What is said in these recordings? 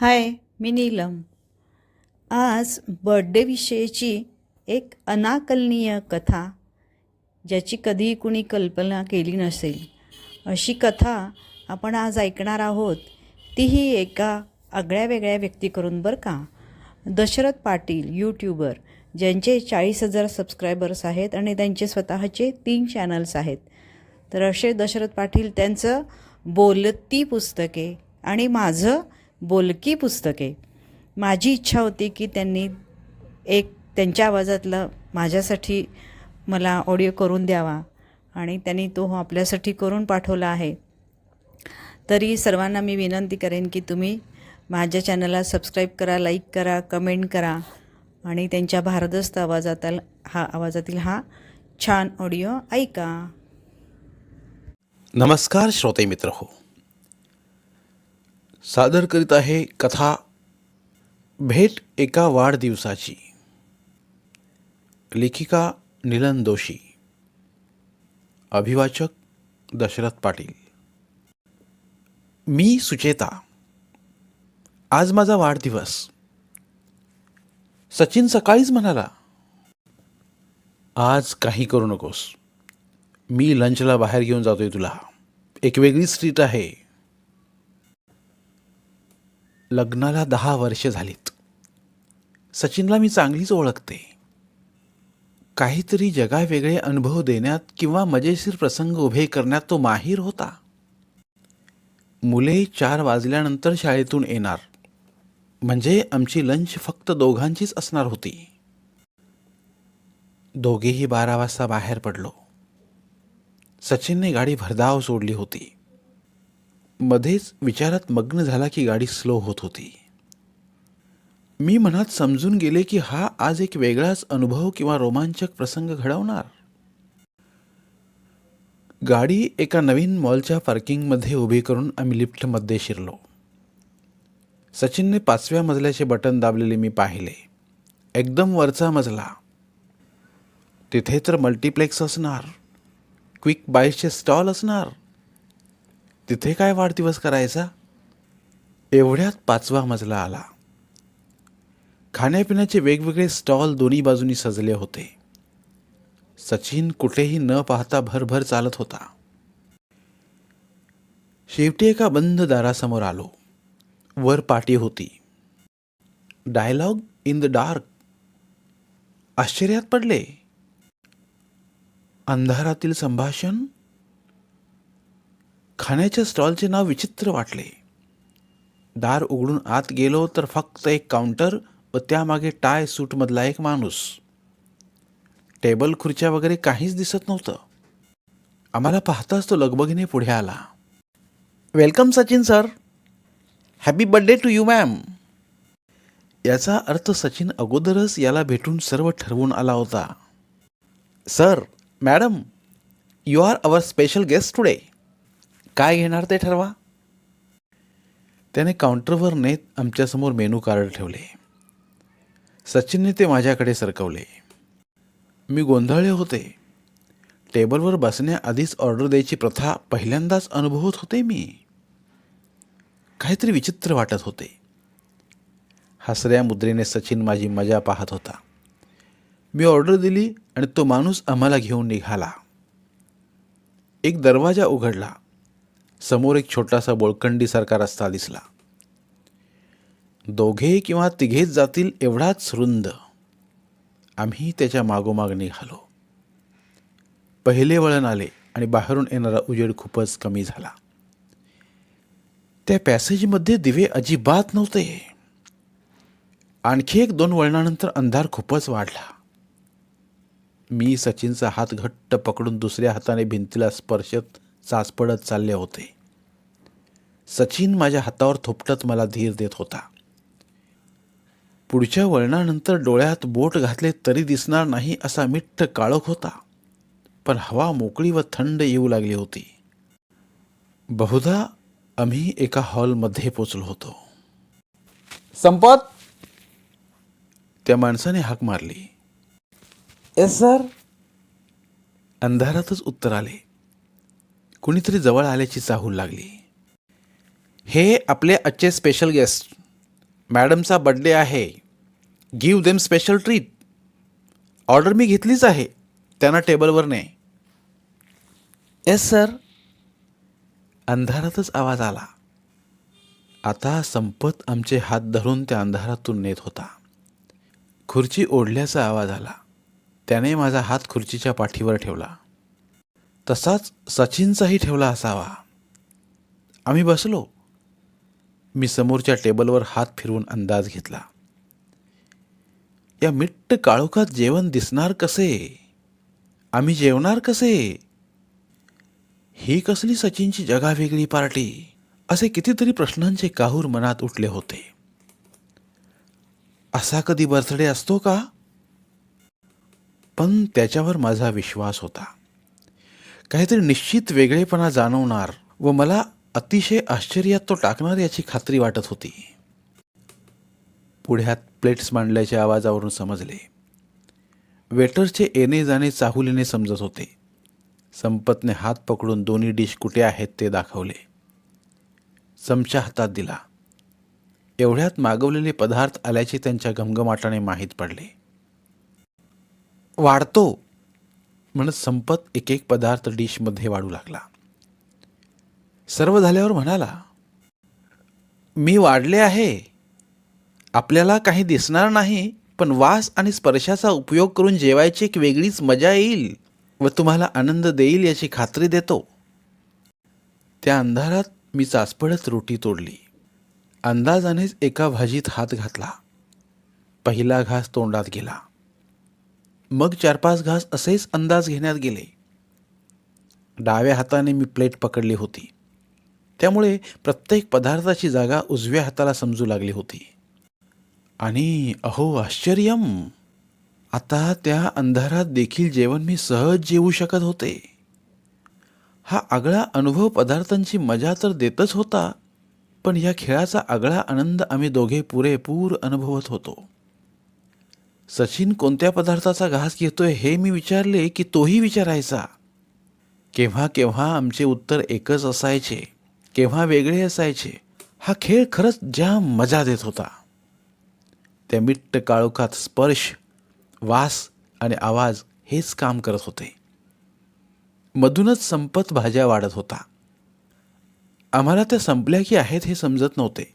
हाय मी नीलम. आज बर्थडेविषयीची एक अनाकलनीय कथा ज्याची कधी कुणी कल्पना केली नसेल. अशी कथा आपण आज ऐकणार आहोत. तीही एका आगळ्या वेगळ्या व्यक्तीकडून बरं का? दशरथ पाटील यूट्यूबर ज्यांचे चाळीस हजार सबस्क्रायबर्स आहेत आणि त्यांचे स्वतःचे तीन चॅनल्स आहेत. तर असे दशरथ पाटील त्यांचं बोलती पुस्तके आणि माझं बोलकी पुस्तके. माझी इच्छा होती की त्यांनी एक त्यांच्या आवाजातलं माझ्यासाठी मला ऑडिओ करून द्यावा आणि त्यांनी तो आपल्यासाठी करून पाठवला आहे. तरी सर्वांना मी विनंती करेन की तुम्ही माझ्या चॅनलला सबस्क्राईब करा लाईक करा कमेंट करा आणि त्यांच्या भारदस्त आवाजातील हा आवाजातील हा छान ऑडिओ ऐका. नमस्कार श्रोते मित्र हो सादर करीत आहे कथा भेट एका वाढदिवसाची. लेखिका निलन दोशी अभिवाचक दशरथ पाटील. मी सुचेता. आज माझा वाढदिवस. सचिन सकाळीच म्हणाला आज काही करू नकोस. मी लंचला बाहेर घेऊन जातोय तुला. एक वेगळी स्ट्रीट आहे. लग्नाला दहा वर्ष झालीत. सचिनला मी चांगलीच ओळखते. काहीतरी जगावेगळे अनुभव देण्यात किंवा मजेशीर प्रसंग उभे करण्यात तो माहीर होता. मुले चार वाजल्यानंतर शाळेतून येणार. म्हणजे आमची लंच फक्त दोघांचीच असणार होती. दोघेही बारा वाजता बाहेर पडलो. सचिनने गाडी भरधाव सोडली होती. मध्येच विचारात मग्न झाला की गाडी स्लो होत होती. मी मनात समजून गेले की हा आज एक वेगळाच अनुभव किंवा रोमांचक प्रसंग घडवणार. गाडी एका नवीन मॉलच्या पार्किंगमध्ये उभी करून आम्ही लिफ्टमध्ये शिरलो. सचिनने पाचव्या मजल्याचे बटन दाबलेले मी पाहिले. एकदम वरचा मजला. तिथे तर मल्टिप्लेक्स असणार. क्विक बाईसचे स्टॉल असणार. तिथे काय वाढदिवस करायचा? एवढ्यात पाचवा मजला आला. खाण्यापिण्याचे वेगवेगळे स्टॉल दोन्ही बाजूनी सजले होते. सचिन कुठेही न पाहता भरभर चालत होता. शेवटी एका बंद दारासमोर आलो. वर पाटी होती. Dialogue in the dark. आश्चर्यात पडले. अंधारातील संभाषण खाण्याच्या स्टॉलचे नाव विचित्र वाटले. दार उघडून आत गेलो तर फक्त एक काउंटर व त्यामागे टाय सूटमधला एक माणूस. टेबल खुर्च्या वगैरे काहीच दिसत नव्हतं. आम्हाला पाहताच तो लगबगीने पुढे आला. Welcome Sachin sir. Happy birthday to you ma'am. याचा अर्थ सचिन अगोदरच याला भेटून सर्व ठरवून आला होता. Sir madam you are our special guest today. काय घेणार ते ठरवा? त्याने काउंटरवर नेत आमच्यासमोर मेनू कार्ड ठेवले. सचिनने ते माझ्याकडे सरकवले. मी गोंधळले होते. टेबलवर बसण्याआधीच ऑर्डर द्यायची प्रथा पहिल्यांदाच अनुभवत होते मी. काहीतरी विचित्र वाटत होते. हसऱ्या मुद्रेने सचिन माझी मजा पाहत होता. मी ऑर्डर दिली आणि तो माणूस आम्हाला घेऊन निघाला. एक दरवाजा उघडला. समोर एक छोटासा बोळकंडीसारखा रस्ता दिसला. दोघे किंवा तिघेच जातील एवढाच रुंद. आम्ही त्याच्या मागोमाग निघालो. पहिले वळण आले आणि बाहेरून येणारा उजेड खूपच कमी झाला. त्या पॅसेजमध्ये दिवे अजिबात नव्हते. आणखी एक दोन वळणानंतर अंधार खूपच वाढला. मी सचिनचा हात घट्ट पकडून दुसऱ्या हाताने भिंतीला स्पर्शत चाचपडत चालले होते. सचिन माझ्या हातावर थोपटत मला धीर देत होता. पुढच्या वळणानंतर डोळ्यात बोट घातले तरी दिसणार नाही असा मिट्ट काळोख होता. पण हवा मोकळी व थंड येऊ लागली होती. बहुधा आम्ही एका हॉलमध्ये पोचलो होतो. संपत? त्या माणसाने हाक मारली. येस सर अंधारातच उत्तर आले. कुणीतरी जवळ आल्याची चाहूल लागली. हे आपले आजचे स्पेशल गेस्ट मॅडमचा बड्डे आहे. Give them special treat order मी घेतलीच आहे. त्यांना टेबलवर ने येस सर अंधारातच आवाज आला. आता संपत आमचे हात धरून त्या अंधारातून नेत होता. खुर्ची ओढल्याचा आवाज आला. त्याने माझा हात खुर्चीच्या पाठीवर ठेवला. तसाच सचिनचाही ठेवला असावा. आम्ही बसलो. मी समोरच्या टेबलवर हात फिरवून अंदाज घेतला. या मिट्ट काळोखात जेवण दिसणार कसे? आम्ही जेवणार कसे? ही कसली सचिनची जगावेगळी पार्टी? असे कितीतरी प्रश्नांचे काहूर मनात उठले होते. असा कधी बर्थडे असतो का? पण त्याच्यावर माझा विश्वास होता. काहीतरी निश्चित वेगळेपणा जाणवणार व मला अतिशय आश्चर्यात तो टाकणार याची खात्री वाटत होती. पुढ्यात प्लेट्स मांडल्याच्या आवाजावरून समजले. वेटरचे येणे जाणे चाहुलीने समजत होते. संपतने हात पकडून दोन्ही डिश कुठे आहेत ते दाखवले. चमचा हातात दिला. एवढ्यात मागवलेले पदार्थ आल्याचे त्यांच्या घमघमाटाने माहीत पडले. वाढतो. म्हणत संपत एक एक पदार्थ डिशमध्ये वाढू लागला. सर्व झाल्यावर म्हणाला मी वाढले आहे. आपल्याला काही दिसणार नाही पण वास आणि स्पर्शाचा उपयोग करून जेवायची एक वेगळीच मजा येईल व तुम्हाला आनंद देईल याची खात्री देतो. त्या अंधारात मी चाचपडत रोटी तोडली. अंदाजानेच एका भाजीत हात घातला. पहिला घास तोंडात गेला. मग चार पाच घास असेच अंदाज घेण्यात गेले. डाव्या हाताने मी प्लेट पकडली होती. त्यामुळे प्रत्येक पदार्थाची जागा उजव्या हाताला समजू लागली होती. आणि अहो आश्चर्यम! आता त्या अंधारात देखील जेवण मी सहज जेवू शकत होते. हा आगळा अनुभव पदार्थांची मजा तर देतच होता पण या खेळाचा आगळा आनंद आम्ही दोघे पुरेपूर अनुभवत होतो. सचिन कोणत्या पदार्थाचा घास घेतोय हे मी विचारले की तोही विचारायचा. केव्हा केव्हा आमचे उत्तर एकच असायचे. केव्हा वेगळे असायचे हा खेळ खरंच ज्या मजा देत होता. त्या मिट्ट काळोखात स्पर्श वास आणि आवाज हेच काम करत होते. मधूनच संपत भाज्या वाढत होता. आम्हाला त्या संपल्या की आहेत हे समजत नव्हते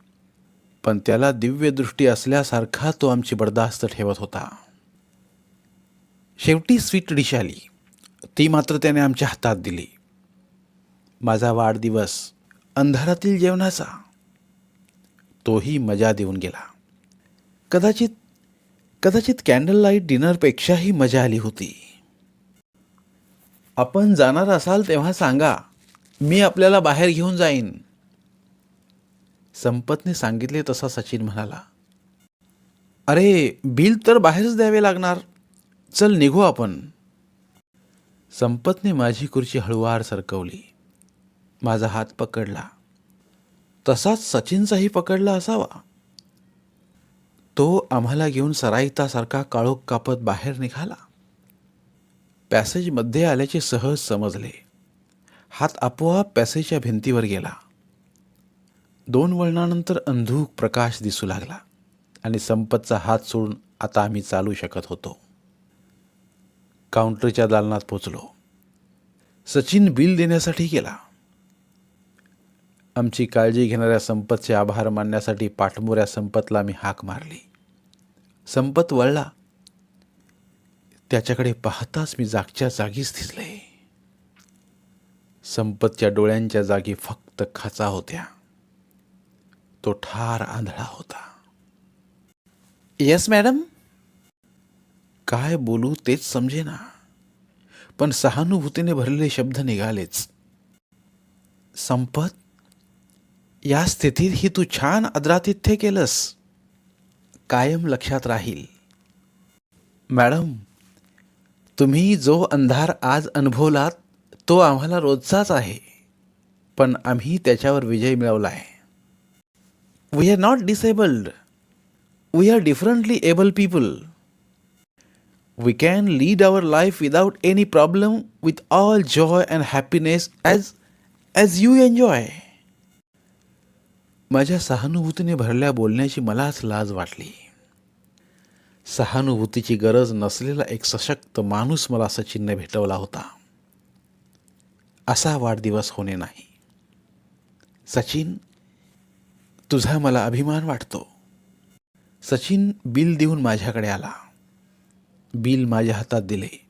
पण त्याला दिव्यदृष्टी असल्यासारखा तो आमची बर्दास्त ठेवत होता. शेवटी स्वीट डिश आली. ती मात्र त्याने आमच्या हातात दिली. माझा वाढदिवस अंधारातील जेवणाचा तोही मजा देऊन गेला. कदाचित कदाचित कॅन्डल लाइट डिनरपेक्षाही मजा आली होती. आपण जाणार असाल तेव्हा सांगा मी आपल्याला बाहेर घेऊन जाईन. संपतने सांगितले तसा सचिन म्हणाला. अरे बिल तर बाहेरच द्यावे लागणार. चल निघू आपण. संपतने माझी खुर्ची हळुवार सरकवली. माझा हात पकडला. तसाच सचिनचाही पकडला असावा. तो आम्हाला घेऊन सराईतासारखा काळोख कापत बाहेर निघाला. पॅसेजमध्ये आल्याचे सहज समजले. हात आपोआप पॅसेजच्या भिंतीवर गेला. दोन वळणानंतर अंधूक प्रकाश दिसू लागला आणि संपतचा हात सोडून आता आम्ही चालू शकत होतो. काउंटरच्या दालनात पोचलो सचिन बिल देण्यासाठी गेला. आमची काळजी घेणाऱ्या संपतचे आभार मानण्यासाठी पाठमोऱ्या संपतला मी हाक मारली. संपत वळला. त्याच्याकडे पाहताच मी जागच्या जागीच दिसले. संपतच्या डोळ्यांच्या जागी फक्त खाचा होत्या. तो ठार आंधळा होता. Yes madam. काय बोलू तेच समजेना. पण सहानुभूतीने भरलेले शब्द निघालेच. संपत या स्थितीत ही तू छान अद्रातिथ्य केलंस. कायम लक्षात राहील. मॅडम तुम्ही जो अंधार आज अनुभवलात तो आम्हाला रोजचाच आहे. पण आम्ही त्याच्यावर विजय मिळवला आहे we are not disabled we are differently able people we can lead our life without any problem with all joy and happiness as as you enjoy माझ्या सहानुभूतीने भरल्या बोलण्याची मलाच लाज वाटली. सहानुभूतीची गरज नसलेला एक सशक्त माणूस मला सचिनने भेटवला होता. असा वाढदिवस होणे नाही. सचिन तुझा मला अभिमान वाटतो. सचिन बिल देऊन माझ्याकडे आला. बिल माझ्या हातात दिले.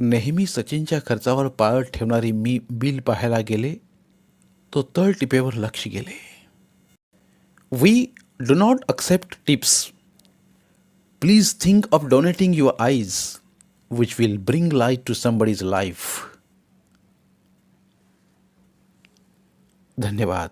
नेहमी सचिनच्या खर्चावर पाळत ठेवणारी मी बिल पाहायला गेले तो तळ टिपेवर लक्ष गेले. we do not accept tips please think of donating your eyes which will bring light to somebody's life धन्यवाद